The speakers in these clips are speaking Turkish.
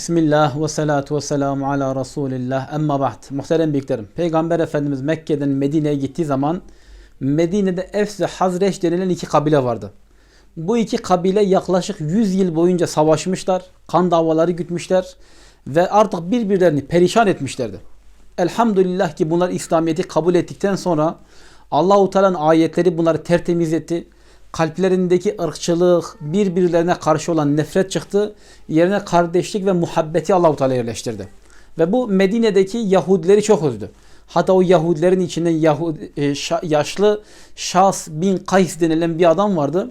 Bismillah ve salatu ve selamu ala Resulillah. Emma ba'd. Muhterem büyüklerim. Peygamber Efendimiz Mekke'den Medine'ye gittiği zaman Medine'de Efs ve Hazreç denilen iki kabile vardı. Bu iki kabile yaklaşık 100 yıl boyunca savaşmışlar. Kan davaları gütmüşler. Ve artık birbirlerini perişan etmişlerdi. Elhamdülillah ki bunlar İslamiyet'i kabul ettikten sonra Allahu Teala'nın ayetleri bunları tertemiz etti kalplerindeki ırkçılık, birbirlerine karşı olan nefret çıktı. Yerine kardeşlik ve muhabbeti Allahu Teala yerleştirdi. Ve bu Medine'deki Yahudileri çok üzdü. Hatta o Yahudilerin içinden Yahudi, e, yaşlı Şas bin Kays denilen bir adam vardı.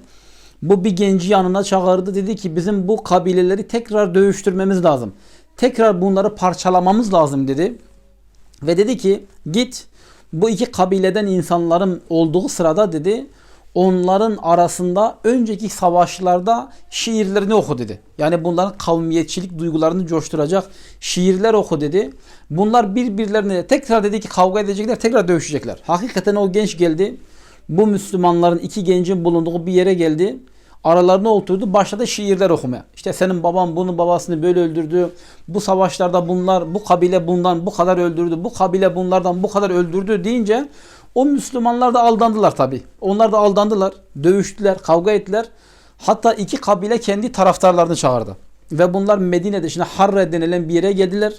Bu bir genci yanına çağırdı. Dedi ki bizim bu kabileleri tekrar dövüştürmemiz lazım. Tekrar bunları parçalamamız lazım dedi. Ve dedi ki git bu iki kabileden insanların olduğu sırada dedi onların arasında önceki savaşlarda şiirlerini oku dedi. Yani bunların kavmiyetçilik duygularını coşturacak şiirler oku dedi. Bunlar birbirlerine tekrar dedi ki kavga edecekler, tekrar dövüşecekler. Hakikaten o genç geldi. Bu Müslümanların iki gencin bulunduğu bir yere geldi. Aralarına oturdu. Başladı şiirler okumaya. İşte senin baban bunun babasını böyle öldürdü. Bu savaşlarda bunlar, bu kabile bundan bu kadar öldürdü. Bu kabile bunlardan bu kadar öldürdü deyince o Müslümanlar da aldandılar tabi. Onlar da aldandılar. Dövüştüler, kavga ettiler. Hatta iki kabile kendi taraftarlarını çağırdı. Ve bunlar Medine'de şimdi Harre denilen bir yere geldiler.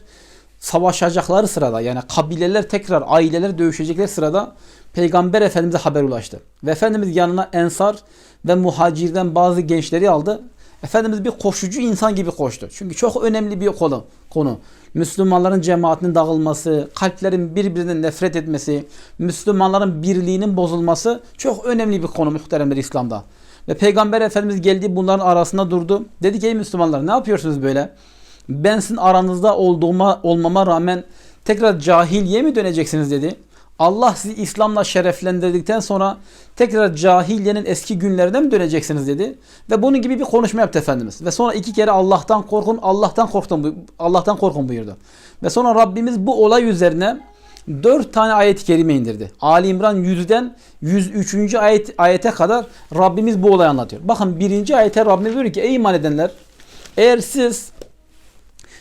Savaşacakları sırada yani kabileler tekrar aileler dövüşecekler sırada Peygamber Efendimiz'e haber ulaştı. Ve Efendimiz yanına Ensar ve muhacirden bazı gençleri aldı. Efendimiz bir koşucu insan gibi koştu. Çünkü çok önemli bir konu. konu. Müslümanların cemaatinin dağılması, kalplerin birbirinden nefret etmesi, Müslümanların birliğinin bozulması çok önemli bir konu muhteremler İslam'da. Ve Peygamber Efendimiz geldi bunların arasında durdu. Dedi ki ey Müslümanlar ne yapıyorsunuz böyle? Ben sizin aranızda olduğuma olmama rağmen tekrar cahiliye mi döneceksiniz dedi. Allah sizi İslam'la şereflendirdikten sonra tekrar cahiliyenin eski günlerine mi döneceksiniz dedi. Ve bunun gibi bir konuşma yaptı Efendimiz. Ve sonra iki kere Allah'tan korkun, Allah'tan korkun, Allah'tan korkun buyurdu. Ve sonra Rabbimiz bu olay üzerine dört tane ayet-i kerime indirdi. Ali İmran 100'den 103. ayet, ayete kadar Rabbimiz bu olayı anlatıyor. Bakın birinci ayete Rabbimiz diyor ki ey iman edenler eğer siz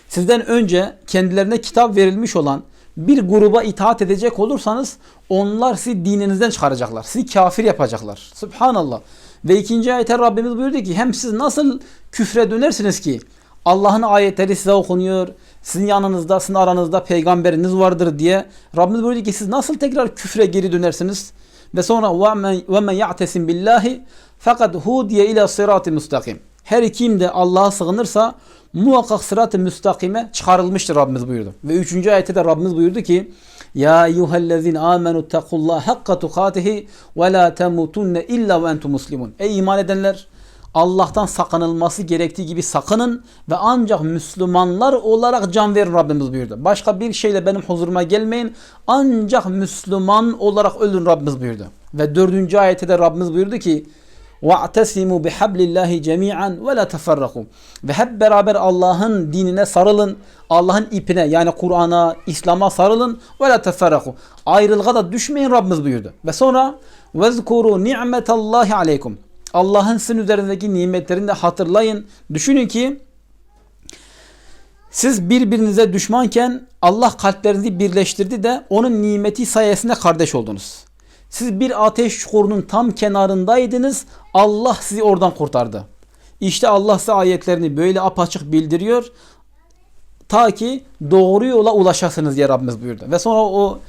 sizden önce kendilerine kitap verilmiş olan bir gruba itaat edecek olursanız onlar sizi dininizden çıkaracaklar. Sizi kafir yapacaklar. Subhanallah. Ve ikinci ayette Rabbimiz buyurdu ki hem siz nasıl küfre dönersiniz ki Allah'ın ayetleri size okunuyor. Sizin yanınızda, sizin aranızda peygamberiniz vardır diye. Rabbimiz buyurdu ki siz nasıl tekrar küfre geri dönersiniz? Ve sonra وَمَنْ يَعْتَسِمْ بِاللّٰهِ fakat hudiye ila sırat-ı müstakim. Her kim de Allah'a sığınırsa muhakkak sırat-ı müstakime çıkarılmıştır Rabbimiz buyurdu. Ve üçüncü ayette de Rabbimiz buyurdu ki Ya eyyühellezine amenu tekullah hakka tukatihi ve la temutunne illa ve entum muslimun. Ey iman edenler Allah'tan sakınılması gerektiği gibi sakının ve ancak Müslümanlar olarak can verin Rabbimiz buyurdu. Başka bir şeyle benim huzuruma gelmeyin. Ancak Müslüman olarak ölün Rabbimiz buyurdu. Ve dördüncü ayette de Rabbimiz buyurdu ki وَاَعْتَسِمُوا بِحَبْلِ اللّٰهِ جَمِيعًا وَلَا تَفَرَّقُوا Ve hep beraber Allah'ın dinine sarılın. Allah'ın ipine yani Kur'an'a, İslam'a sarılın. وَلَا تَفَرَّقُوا Ayrılığa da düşmeyin Rabbimiz buyurdu. Ve sonra وَذْكُرُوا نِعْمَةَ اللّٰهِ عَلَيْكُمْ Allah'ın sizin üzerindeki nimetlerini de hatırlayın. Düşünün ki siz birbirinize düşmanken Allah kalplerinizi birleştirdi de onun nimeti sayesinde kardeş oldunuz. Siz bir ateş çukurunun tam kenarındaydınız. Allah sizi oradan kurtardı. İşte Allah size ayetlerini böyle apaçık bildiriyor. Ta ki doğru yola ulaşasınız diye Rabbimiz buyurdu. Ve sonra o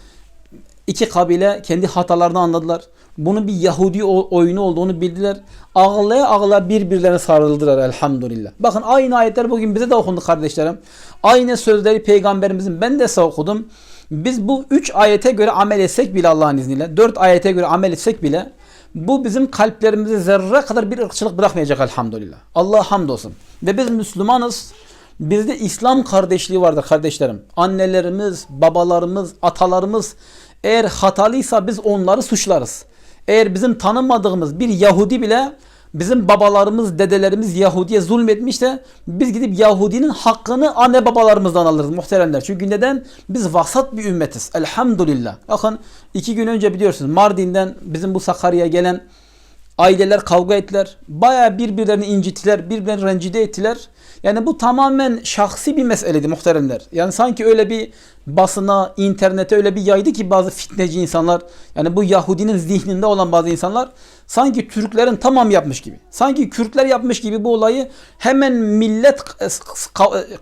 iki kabile kendi hatalarını anladılar. Bunun bir Yahudi oyunu olduğunu bildiler. Ağlaya ağlaya birbirlerine sarıldılar elhamdülillah. Bakın aynı ayetler bugün bize de okundu kardeşlerim. Aynı sözleri peygamberimizin ben de size okudum. Biz bu üç ayete göre amel etsek bile Allah'ın izniyle, dört ayete göre amel etsek bile bu bizim kalplerimize zerre kadar bir ırkçılık bırakmayacak elhamdülillah. Allah hamdolsun. Ve biz Müslümanız. Bizde İslam kardeşliği vardır kardeşlerim. Annelerimiz, babalarımız, atalarımız eğer hatalıysa biz onları suçlarız. Eğer bizim tanımadığımız bir Yahudi bile bizim babalarımız, dedelerimiz Yahudi'ye zulmetmişse biz gidip Yahudinin hakkını anne babalarımızdan alırız muhteremler. Çünkü neden? Biz vasat bir ümmetiz. Elhamdülillah. Bakın iki gün önce biliyorsunuz Mardin'den bizim bu Sakarya'ya gelen Aileler kavga ettiler. Baya birbirlerini incittiler. Birbirlerini rencide ettiler. Yani bu tamamen şahsi bir meseleydi muhteremler. Yani sanki öyle bir basına, internete öyle bir yaydı ki bazı fitneci insanlar. Yani bu Yahudinin zihninde olan bazı insanlar sanki Türklerin tamam yapmış gibi. Sanki Kürtler yapmış gibi bu olayı hemen millet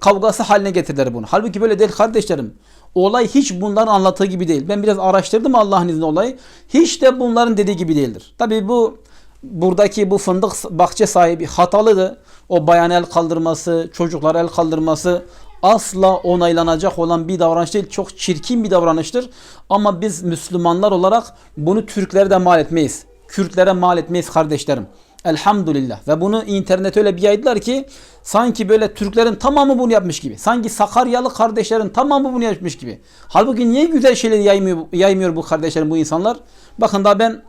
kavgası haline getirdiler bunu. Halbuki böyle değil kardeşlerim. Olay hiç bunların anlattığı gibi değil. Ben biraz araştırdım Allah'ın izniyle olayı. Hiç de bunların dediği gibi değildir. Tabii bu buradaki bu fındık bahçe sahibi hatalıdı. O bayan el kaldırması, çocuklar el kaldırması asla onaylanacak olan bir davranış değil. Çok çirkin bir davranıştır. Ama biz Müslümanlar olarak bunu Türklere de mal etmeyiz. Kürtlere mal etmeyiz kardeşlerim. Elhamdülillah. Ve bunu internet öyle bir yaydılar ki sanki böyle Türklerin tamamı bunu yapmış gibi. Sanki Sakaryalı kardeşlerin tamamı bunu yapmış gibi. Halbuki niye güzel şeyleri yaymıyor, yaymıyor bu kardeşlerim bu insanlar? Bakın daha ben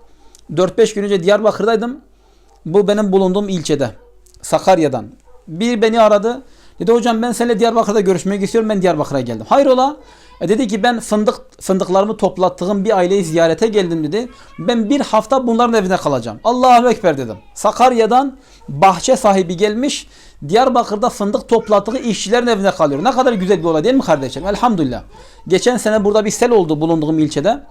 4-5 gün önce Diyarbakır'daydım. Bu benim bulunduğum ilçede. Sakarya'dan. Bir beni aradı. Dedi hocam ben seninle Diyarbakır'da görüşmek istiyorum. Ben Diyarbakır'a geldim. Hayrola? E dedi ki ben fındık fındıklarımı toplattığım bir aileyi ziyarete geldim dedi. Ben bir hafta bunların evine kalacağım. Allahu Ekber dedim. Sakarya'dan bahçe sahibi gelmiş. Diyarbakır'da fındık toplattığı işçilerin evine kalıyor. Ne kadar güzel bir olay değil mi kardeşlerim? Elhamdülillah. Geçen sene burada bir sel oldu bulunduğum ilçede.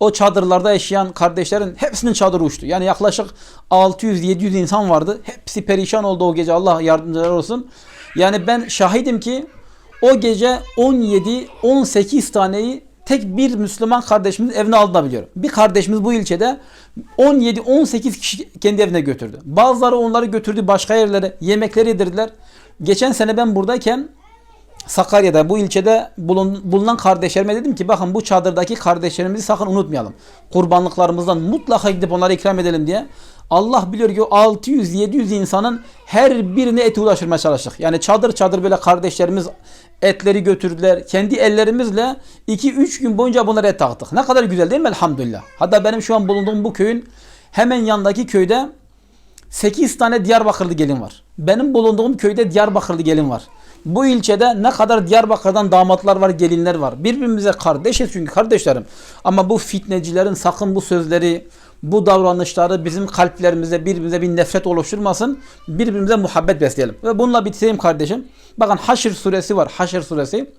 O çadırlarda yaşayan kardeşlerin hepsinin çadırı uçtu. Yani yaklaşık 600-700 insan vardı. Hepsi perişan oldu o gece. Allah yardımcılar olsun. Yani ben şahidim ki o gece 17-18 taneyi tek bir Müslüman kardeşimiz evine aldığını biliyorum. Bir kardeşimiz bu ilçede 17-18 kişi kendi evine götürdü. Bazıları onları götürdü başka yerlere. Yemekleri yedirdiler. Geçen sene ben buradayken Sakarya'da bu ilçede bulun, bulunan kardeşlerime dedim ki bakın bu çadırdaki kardeşlerimizi sakın unutmayalım. Kurbanlıklarımızdan mutlaka gidip onlara ikram edelim diye. Allah biliyor ki 600-700 insanın her birine eti ulaştırmaya çalıştık. Yani çadır çadır böyle kardeşlerimiz etleri götürdüler. Kendi ellerimizle 2-3 gün boyunca bunlara et taktık. Ne kadar güzel değil mi elhamdülillah. Hatta benim şu an bulunduğum bu köyün hemen yanındaki köyde 8 tane Diyarbakırlı gelin var. Benim bulunduğum köyde Diyarbakırlı gelin var. Bu ilçede ne kadar Diyarbakır'dan damatlar var, gelinler var. Birbirimize kardeşiz çünkü kardeşlerim. Ama bu fitnecilerin sakın bu sözleri, bu davranışları bizim kalplerimize birbirimize bir nefret oluşturmasın. Birbirimize muhabbet besleyelim. Ve bununla bitireyim kardeşim. Bakın Haşr suresi var. Haşr suresi.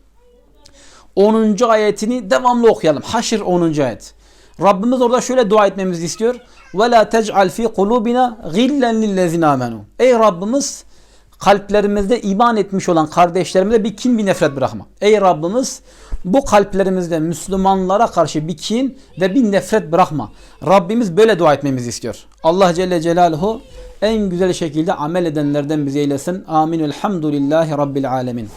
10. ayetini devamlı okuyalım. Haşr 10. ayet. Rabbimiz orada şöyle dua etmemizi istiyor. La tec'al fi kulubina gillen lillezine amenu. Ey Rabbimiz kalplerimizde iman etmiş olan kardeşlerimize bir kin bir nefret bırakma. Ey Rabbimiz bu kalplerimizde Müslümanlara karşı bir kin ve bir nefret bırakma. Rabbimiz böyle dua etmemizi istiyor. Allah Celle Celaluhu en güzel şekilde amel edenlerden bizi eylesin. Amin. Elhamdülillahi Rabbil Alemin.